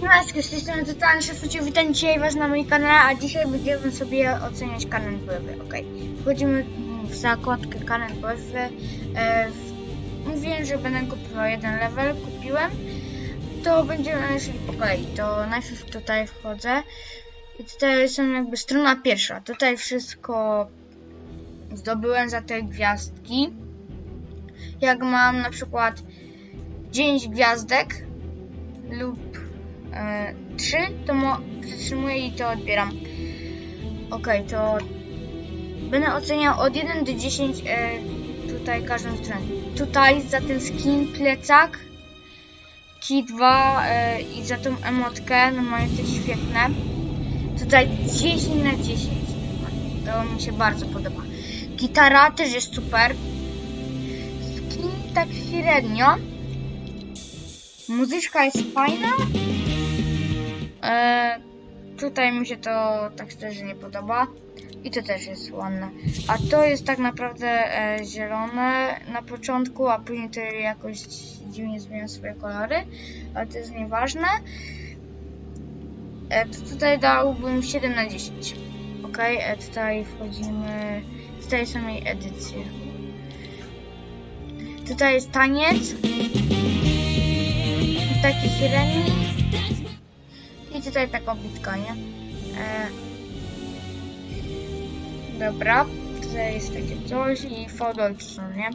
Cześć, z tej strony Totalny Szefucie, witam dzisiaj was na moim kanale, a dzisiaj będziemy sobie oceniać kanon bojowy, okej. Wchodzimy w zakładkę kanon bojowy, e, mówiłem, że będę kupował jeden level, kupiłem, to będziemy szli po kolei, to najpierw tutaj wchodzę. I tutaj są jakby strona pierwsza, tutaj wszystko zdobyłem za te gwiazdki, jak mam na przykład 9 gwiazdek lub 3, to mo- przytrzymuję i to odbieram. Ok, to będę oceniał od 1 do 10 e, tutaj każdą stronę. Tutaj za ten skin plecak, key 2 e, i za tą emotkę, no mają to świetne. Tutaj 10 na 10. To mi się bardzo podoba. Gitara też jest super. Skin tak średnio. Muzyczka jest fajna. E, tutaj mi się to tak szczerze nie podoba. I to też jest ładne. A to jest tak naprawdę e, zielone na początku, a później to jakoś dziwnie zmienia swoje kolory. Ale to jest nieważne. E, to tutaj dałbym 7 na 10. Ok, e, tutaj wchodzimy. Tutaj są jej edycje. Tutaj jest taniec. Taki średni. Tutaj taka bitka, nie? E, dobra. Tutaj jest takie coś i Fodolson, nie?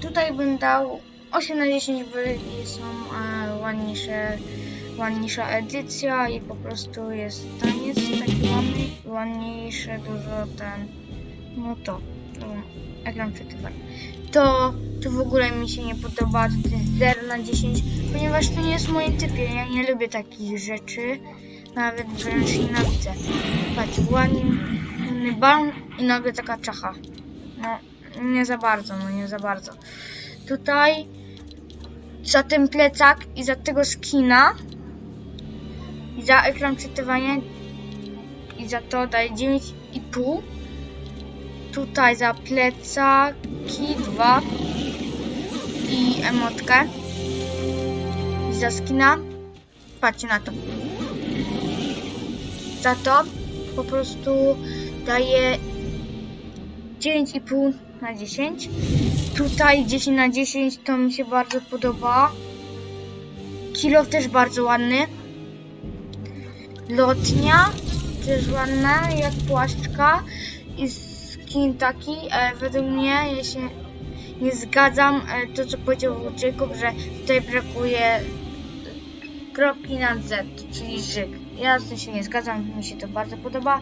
Tutaj bym dał 8 na 10, bo są e, ładniejsze, ładniejsza edycja i po prostu jest taniec taki ładny, ładniejsze dużo ten, no to, ekran przeczytany. To, to w ogóle mi się nie podoba, to jest 0 na 10, ponieważ to nie jest w moim typie, ja nie lubię takich rzeczy, nawet wręcz nienawidzę. Patrz, ładny balon i nagle taka czacha. No, nie za bardzo, no nie za bardzo. Tutaj za ten plecak i za tego skina i za ekran czytywania i za to daję 9,5 tutaj za plecaki 2 i emotkę. I za skina. Patrzcie na to. Za to po prostu daję 9,5 na 10 tutaj 10 na 10 to mi się bardzo podoba. Kilo też bardzo ładny. Lotnia też ładna jak płaszczka. I e, według mnie ja się nie zgadzam e, to co powiedział Jacob, że tutaj brakuje kropki na Z, czyli żyk. Ja z tym się nie zgadzam, mi się to bardzo podoba.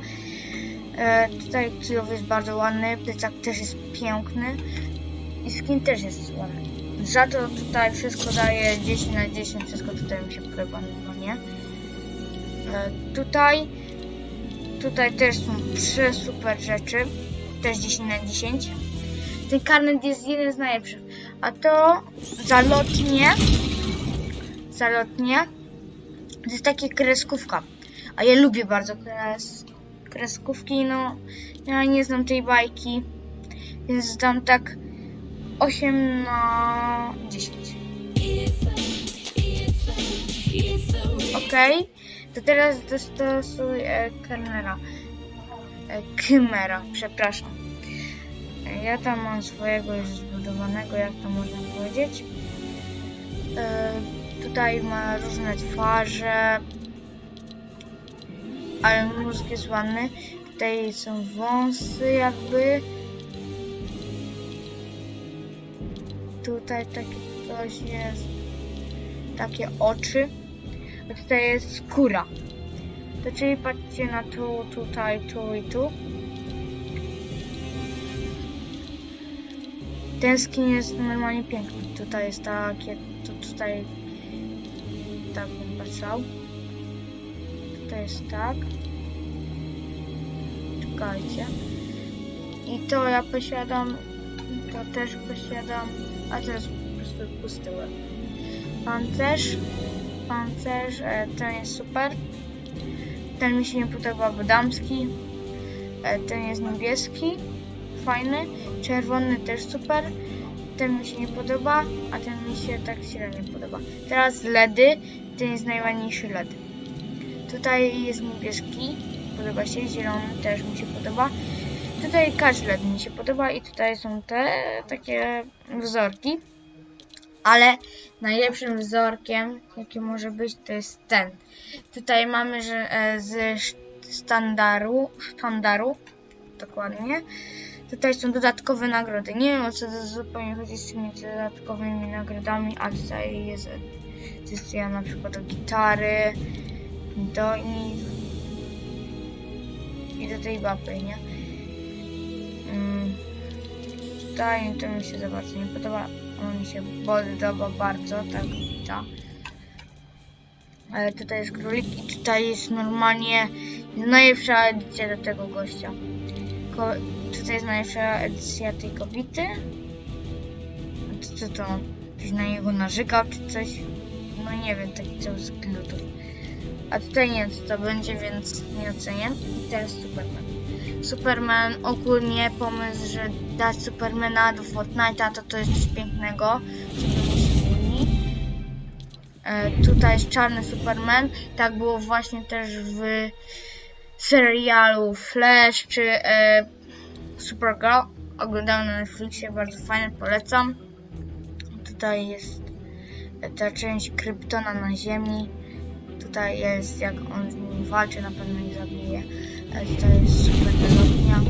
E, tutaj kilowy jest bardzo ładny, plecak też jest piękny i skin też jest ładny. Za to tutaj wszystko daje 10 na 10, wszystko tutaj mi się podoba, no nie? E, tutaj, tutaj też są super rzeczy, też 10 na 10. Ten karnet jest jeden z najlepszych. A to zalotnie, zalotnie, to jest takie kreskówka. A ja lubię bardzo kres, kreskówki, no ja nie znam tej bajki, więc dam tak 8 na 10. Okej, to teraz dostosuj Kernera. E, Kymera, przepraszam. E, Ja tam mam swojego już zbudowanego, jak to można powiedzieć. E, tutaj ma różne twarze, ale mózg jest ładny. Tutaj są wąsy jakby. Tutaj takie coś jest. Takie oczy. A tutaj jest skóra. To czyli patrzcie na tu, tutaj, tu i tu. Ten skin jest normalnie piękny. Tutaj jest takie, tutaj tak bym patrzał. Tutaj jest tak. Czekajcie. I to ja posiadam, to też posiadam, a teraz po prostu pusty łeb. Pancerz, pancerz, e, ten jest super. Ten mi się nie podoba, bo damski. E, ten jest niebieski, fajny. Czerwony też super. Ten mi się nie podoba, a ten mi się tak średnio podoba. Teraz LEDy. ten jest najładniejszy LED. Tutaj jest niebieski, podoba się, zielony też mi się podoba. Tutaj każdy LED mi się podoba i tutaj są te takie wzorki. Ale najlepszym wzorkiem, jaki może być, to jest ten. Tutaj mamy, że e, z sz- sztandaru, sztandaru, dokładnie. Tutaj są dodatkowe nagrody. Nie wiem o co to zupełnie chodzi z tymi dodatkowymi nagrodami, a tutaj jest edycja na przykład do gitary, do i, i do tej baby, nie? Mm, tutaj to mi się za bardzo nie podoba. On mi się podoba bardzo, tak ta. Ale tutaj jest królik i tutaj jest normalnie najlepsza edycja do tego gościa. Ko tutaj jest najlepsza edycja tej kobiety. A to co to? Ktoś na niego narzekał czy coś? No nie wiem, taki cały z glutów. A tutaj nie co to będzie, więc nie ocenię. I teraz Superman. Superman ogólnie pomysł, że dać Supermana do Fortnite'a to to jest coś pięknego. E, tutaj jest czarny Superman, tak było właśnie też w serialu Flash czy e, Supergirl. Oglądałem na Netflixie, bardzo fajne, polecam. Tutaj jest ta część Kryptona na Ziemi. Tutaj jest jak on z nimi walczy, na pewno ich zabije. Tutaj jest super melodnia.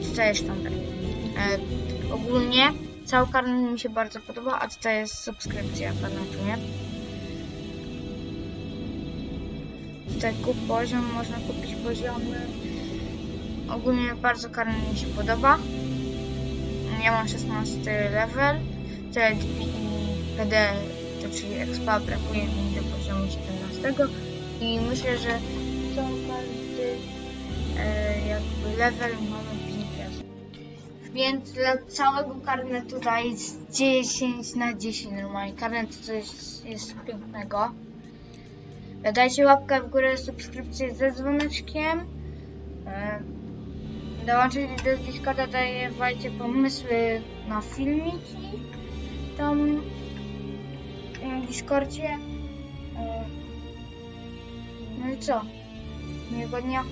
I tutaj jest sztandar. E, ogólnie cały karnet mi się bardzo podoba, a tutaj jest subskrypcja karnetu, nie? Tutaj kup poziom, można kupić poziomy. Ogólnie bardzo karnet mi się podoba. Ja mam 16 level. Tutaj PD, czyli expa, brakuje mi do poziomu 17. I myślę, że co każdy e, jakby level mamy 5 razy. Więc dla całego karnetu daję 10 na 10 normalnie. Karnet to jest, jest pięknego. Dajcie łapkę w górę, subskrypcję ze dzwoneczkiem. E, do Discorda dajcie pomysły na filmiki tam Discordzie. E, No i co? Miłego dnia.